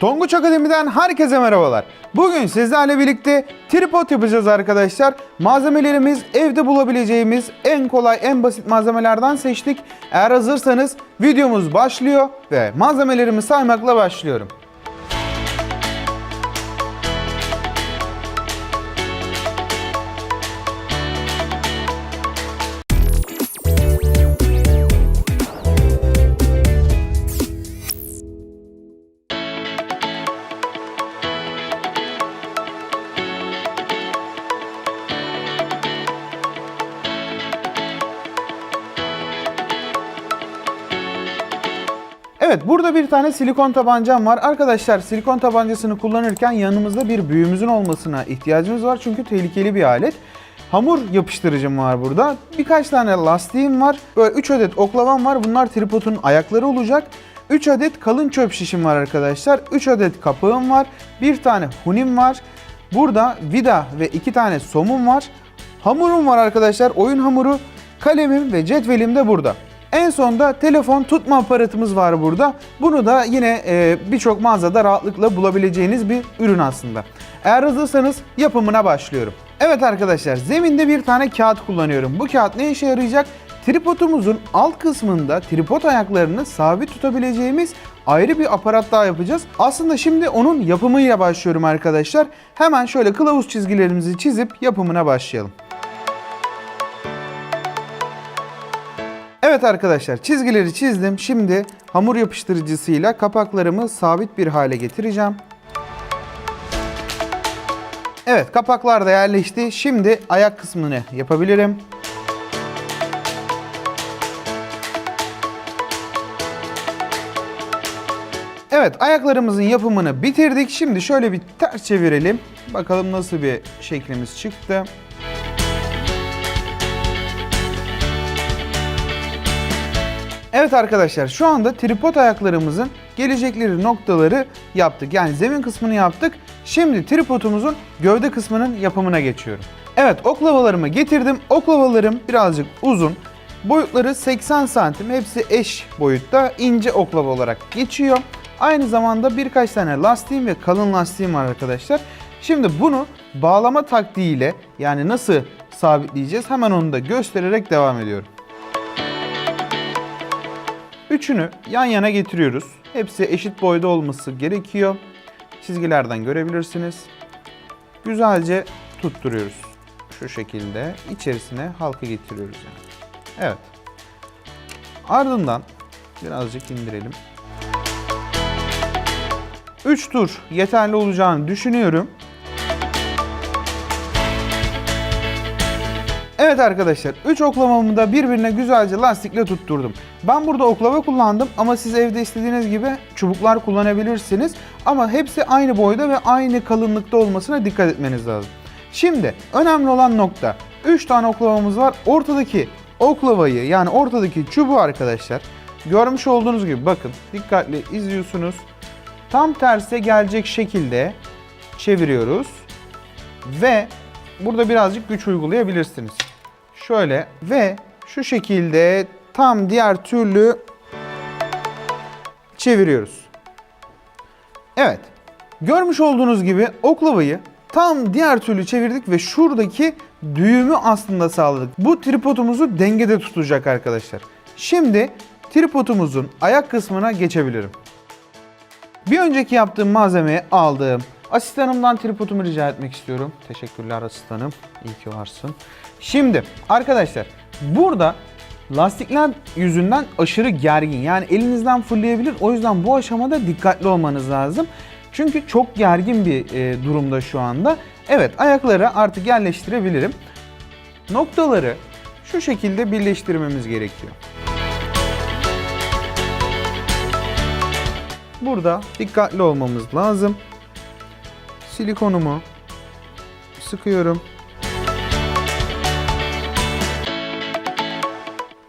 Tonguç Akademi'den herkese merhabalar. Bugün sizlerle birlikte tripod yapacağız arkadaşlar. Malzemelerimiz evde bulabileceğimiz en kolay, en basit malzemelerden seçtik. Eğer hazırsanız videomuz başlıyor ve malzemelerimi saymakla başlıyorum. Evet burada bir tane silikon tabancam var. Arkadaşlar silikon tabancasını kullanırken yanımızda bir büyüğümüzün olmasına ihtiyacımız var. Çünkü tehlikeli bir alet. Hamur yapıştırıcım var burada. Birkaç tane lastiğim var. Böyle 3 adet oklavam var. Bunlar tripodun ayakları olacak. 3 adet kalın çöp şişim var arkadaşlar. 3 adet kapağım var. Bir tane hunim var. Burada vida ve 2 tane somum var. Hamurum var arkadaşlar. Oyun hamuru. Kalemim ve cetvelim de burada. En sonda telefon tutma aparatımız var burada. Bunu da yine e, birçok mağazada rahatlıkla bulabileceğiniz bir ürün aslında. Eğer hazırsanız yapımına başlıyorum. Evet arkadaşlar zeminde bir tane kağıt kullanıyorum. Bu kağıt ne işe yarayacak? Tripodumuzun alt kısmında tripod ayaklarını sabit tutabileceğimiz ayrı bir aparat daha yapacağız. Aslında şimdi onun yapımıyla başlıyorum arkadaşlar. Hemen şöyle kılavuz çizgilerimizi çizip yapımına başlayalım. Evet arkadaşlar çizgileri çizdim. Şimdi hamur yapıştırıcısıyla kapaklarımı sabit bir hale getireceğim. Evet kapaklar da yerleşti. Şimdi ayak kısmını yapabilirim. Evet ayaklarımızın yapımını bitirdik. Şimdi şöyle bir ters çevirelim. Bakalım nasıl bir şeklimiz çıktı. Evet arkadaşlar şu anda tripod ayaklarımızın gelecekleri noktaları yaptık. Yani zemin kısmını yaptık. Şimdi tripodumuzun gövde kısmının yapımına geçiyorum. Evet oklavalarımı getirdim. Oklavalarım birazcık uzun. Boyutları 80 santim. Hepsi eş boyutta ince oklava olarak geçiyor. Aynı zamanda birkaç tane lastiğim ve kalın lastiğim var arkadaşlar. Şimdi bunu bağlama taktiğiyle yani nasıl sabitleyeceğiz hemen onu da göstererek devam ediyorum. Üçünü yan yana getiriyoruz. Hepsi eşit boyda olması gerekiyor. Çizgilerden görebilirsiniz. Güzelce tutturuyoruz. Şu şekilde içerisine halka getiriyoruz yani. Evet. Ardından birazcık indirelim. 3 tur yeterli olacağını düşünüyorum. Evet arkadaşlar 3 oklavamı da birbirine güzelce lastikle tutturdum. Ben burada oklava kullandım ama siz evde istediğiniz gibi çubuklar kullanabilirsiniz. Ama hepsi aynı boyda ve aynı kalınlıkta olmasına dikkat etmeniz lazım. Şimdi önemli olan nokta 3 tane oklavamız var. Ortadaki oklavayı yani ortadaki çubuğu arkadaşlar görmüş olduğunuz gibi bakın dikkatli izliyorsunuz. Tam terse gelecek şekilde çeviriyoruz ve burada birazcık güç uygulayabilirsiniz. Şöyle ve şu şekilde tam diğer türlü çeviriyoruz. Evet. Görmüş olduğunuz gibi oklavayı tam diğer türlü çevirdik ve şuradaki düğümü aslında sağladık. Bu tripodumuzu dengede tutacak arkadaşlar. Şimdi tripodumuzun ayak kısmına geçebilirim. Bir önceki yaptığım malzemeyi aldım. Asistanımdan tripodumu rica etmek istiyorum. Teşekkürler asistanım. İyi ki varsın. Şimdi arkadaşlar burada lastikler yüzünden aşırı gergin. Yani elinizden fırlayabilir. O yüzden bu aşamada dikkatli olmanız lazım. Çünkü çok gergin bir e, durumda şu anda. Evet ayakları artık yerleştirebilirim. Noktaları şu şekilde birleştirmemiz gerekiyor. Burada dikkatli olmamız lazım. Silikonumu sıkıyorum.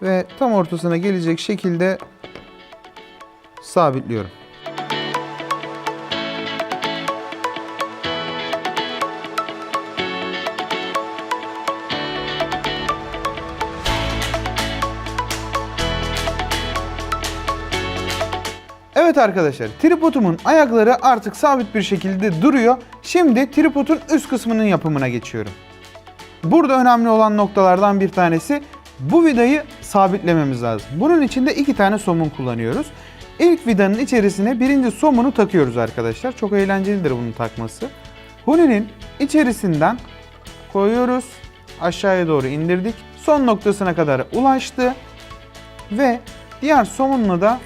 Ve tam ortasına gelecek şekilde sabitliyorum. Evet arkadaşlar tripodumun ayakları artık sabit bir şekilde duruyor. Şimdi tripodun üst kısmının yapımına geçiyorum. Burada önemli olan noktalardan bir tanesi bu vidayı sabitlememiz lazım. Bunun için de iki tane somun kullanıyoruz. İlk vidanın içerisine birinci somunu takıyoruz arkadaşlar. Çok eğlencelidir bunun takması. Huninin içerisinden koyuyoruz. Aşağıya doğru indirdik. Son noktasına kadar ulaştı. Ve diğer somunla da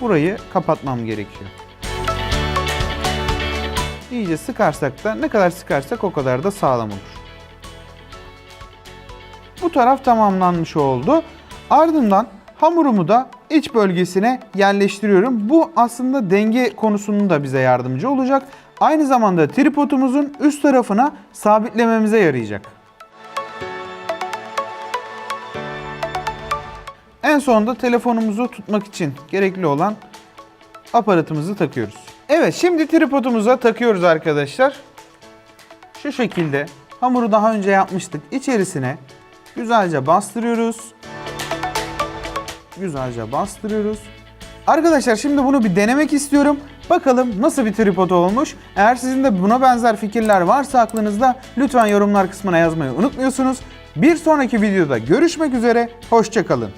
burayı kapatmam gerekiyor. İyice sıkarsak da ne kadar sıkarsak o kadar da sağlam olur. Bu taraf tamamlanmış oldu. Ardından hamurumu da iç bölgesine yerleştiriyorum. Bu aslında denge konusunda da bize yardımcı olacak. Aynı zamanda tripodumuzun üst tarafına sabitlememize yarayacak. En sonunda telefonumuzu tutmak için gerekli olan aparatımızı takıyoruz. Evet şimdi tripodumuza takıyoruz arkadaşlar. Şu şekilde hamuru daha önce yapmıştık. İçerisine güzelce bastırıyoruz. Güzelce bastırıyoruz. Arkadaşlar şimdi bunu bir denemek istiyorum. Bakalım nasıl bir tripod olmuş. Eğer sizin de buna benzer fikirler varsa aklınızda lütfen yorumlar kısmına yazmayı unutmuyorsunuz. Bir sonraki videoda görüşmek üzere. Hoşçakalın.